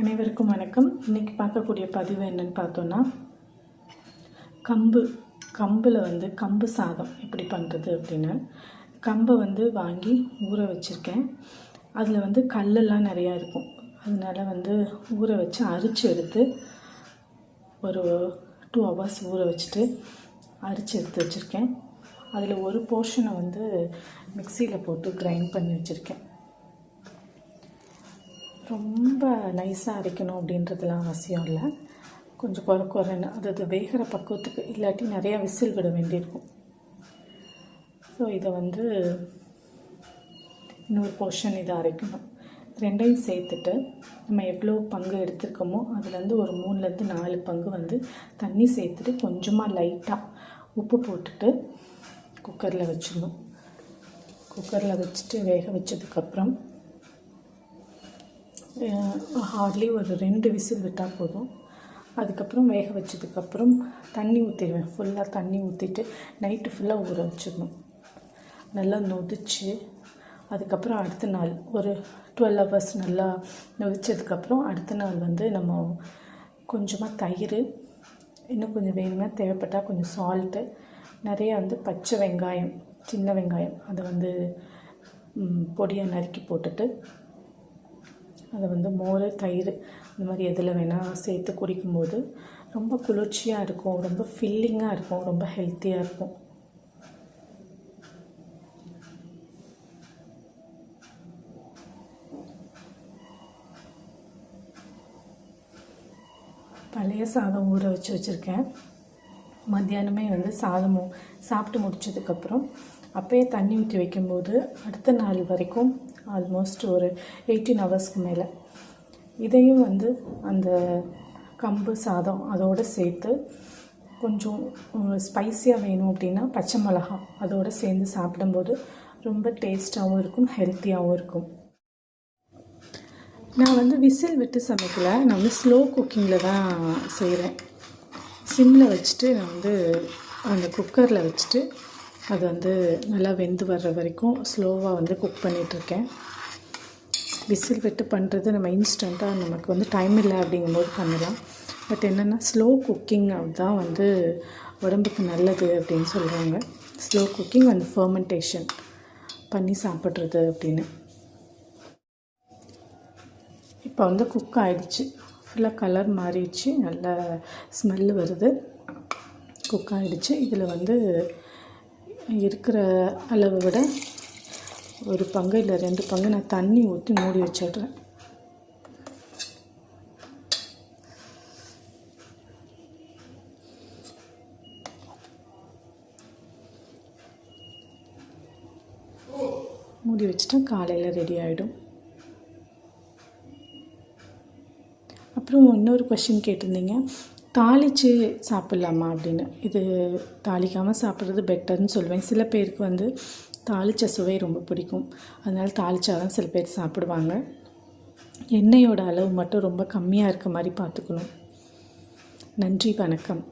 அனைவருக்கும் வணக்கம். இன்றைக்கி பார்க்கக்கூடிய பதிவு என்னன்னு பார்த்தோன்னா கம்பு கம்பில் வந்து கம்பு சாதம் எப்படி பண்ணுறது அப்படின்னு. கம்பை வந்து வாங்கி ஊற வச்சுருக்கேன். அதில் வந்து கல்லெல்லாம் நிறையா இருக்கும். அதனால் வந்து ஊற வச்சு அரிச்சு எடுத்து ஒரு டூ ஹவர்ஸ் ஊற வச்சுட்டு அரிச்சு எடுத்து வச்சுருக்கேன். அதில் ஒரு போர்ஷனை வந்து மிக்சியில் போட்டு கிரைண்ட் பண்ணி வச்சுருக்கேன். ரொம்ப நைஸாக அரைக்கணும் அப்படின்றதுலாம் அவசியம் இல்லை. கொஞ்சம் குறை குறைன்னு அதாவது வேகிற பக்குவத்துக்கு இல்லாட்டி நிறையா விசில் விட வேண்டியிருக்கும். ஸோ இதை வந்து இன்னொரு போர்ஷன் இதை அரைக்கணும். ரெண்டையும் சேர்த்துட்டு நம்ம எவ்வளோ பங்கு எடுத்திருக்கோமோ அதுலேருந்து ஒரு மூணுலேருந்து நாலு பங்கு வந்து தண்ணி சேர்த்துட்டு கொஞ்சமாக லைட்டாக உப்பு போட்டுட்டு குக்கரில் வச்சிடணும். குக்கரில் வச்சுட்டு வேக வச்சதுக்கப்புறம் ஹார்ட்லி ஒரு ரெண்டு விசில் விட்டால் போதும். அதுக்கப்புறம் வேக வச்சதுக்கப்புறம் தண்ணி ஊற்றிடுவேன் ஃபுல்லாக தண்ணி ஊற்றிட்டு நைட்டு ஃபுல்லாக ஊற வச்சிடணும். நல்லா நொதிச்சு அதுக்கப்புறம் அடுத்த நாள் ஒரு டுவெல் ஹவர்ஸ் நல்லா நொதிச்சதுக்கப்புறம் அடுத்த நாள் வந்து நம்ம கொஞ்சமாக தயிர் இன்னும் கொஞ்சம் வேணும்னா தேவைப்பட்டால் கொஞ்சம் சால்ட்டு நிறைய வந்து பச்சை வெங்காயம் சின்ன வெங்காயம் அதை வந்து பொடியாக நறுக்கி போட்டுட்டு அதை வந்து மோர் தயிர் இந்த மாதிரி எதில் வேணால் சேர்த்து குடிக்கும்போது ரொம்ப குளிர்ச்சியாக இருக்கும் ரொம்ப ஃபில்லிங்காக இருக்கும் ரொம்ப ஹெல்த்தியாக இருக்கும். பழைய சாதம் ஊற வச்சு வச்சுருக்கேன். மத்தியானமே வந்து சாதமும் சாப்பிட்டு முடிச்சதுக்கப்புறம் அப்போயே தண்ணி ஊற்றி வைக்கும்போது அடுத்த நாள் வரைக்கும் ஆல்மோஸ்ட் ஒரு எயிட்டீன் ஹவர்ஸ்க்கு மேலே. இதையும் வந்து அந்த கம்பு சாதம் அதோடு சேர்த்து கொஞ்சம் ஸ்பைஸியாக வேணும் அப்படின்னா பச்சை மிளகா அதோடு சேர்ந்து சாப்பிடும்போது ரொம்ப டேஸ்ட்டாகவும் இருக்கும் ஹெல்த்தியாகவும் இருக்கும். நான் வந்து விசில் விட்டு சமைக்கல. நான் வந்து ஸ்லோ குக்கிங்கில் தான் செய்கிறேன் சிம்மில் வச்சுட்டு நான் வந்து அந்த குக்கரில் வச்சுட்டு அது வந்து நல்லா வெந்து வர்ற வரைக்கும் ஸ்லோவாக வந்து குக் பண்ணிகிட்ருக்கேன் விசில் விட்டு பண்ணுறது நம்ம இன்ஸ்டண்ட்டாக நமக்கு வந்து டைம் இல்லை அப்படிங்கும்போது பண்ணலாம். பட் என்னென்னா ஸ்லோ குக்கிங் தான் வந்து உடம்புக்கு நல்லது அப்படின்னு சொல்கிறாங்க ஸ்லோ குக்கிங் அண்ட் ஃபர்மெண்டேஷன் பண்ணி சாப்பிட்றது அப்படின்னு. இப்போ வந்து குக் ஆகிடுச்சு ஃபுல்லாக கலர் மாறிடுச்சு. நல்ல ஸ்மெல்லு வருது. குக் ஆகிடுச்சு இதில் வந்து இருக்கிற அளவை விட ஒரு பங்கு இல்லை ரெண்டு பங்கு நான் தண்ணி ஊற்றி மூடி வச்சிடுறேன். மூடி வச்சுட்டா காலையில் ரெடி ஆகிடும் அப்புறம் இன்னொரு கொஷின் கேட்டிருந்தீங்க. தாளித்து சாப்பிட்லாமா அப்படின்னு. இது தாளிக்காமல் சாப்பிட்றது பெட்டர்னு சொல்லுவேன் சில பேருக்கு வந்து தாளித்த சுவை ரொம்ப பிடிக்கும். அதனால் தாளித்தா தான் சில பேர் சாப்பிடுவாங்க. எண்ணெயோட அளவு மட்டும் ரொம்ப கம்மியாக இருக்க மாதிரி பார்த்துக்கணும். நன்றி வணக்கம்.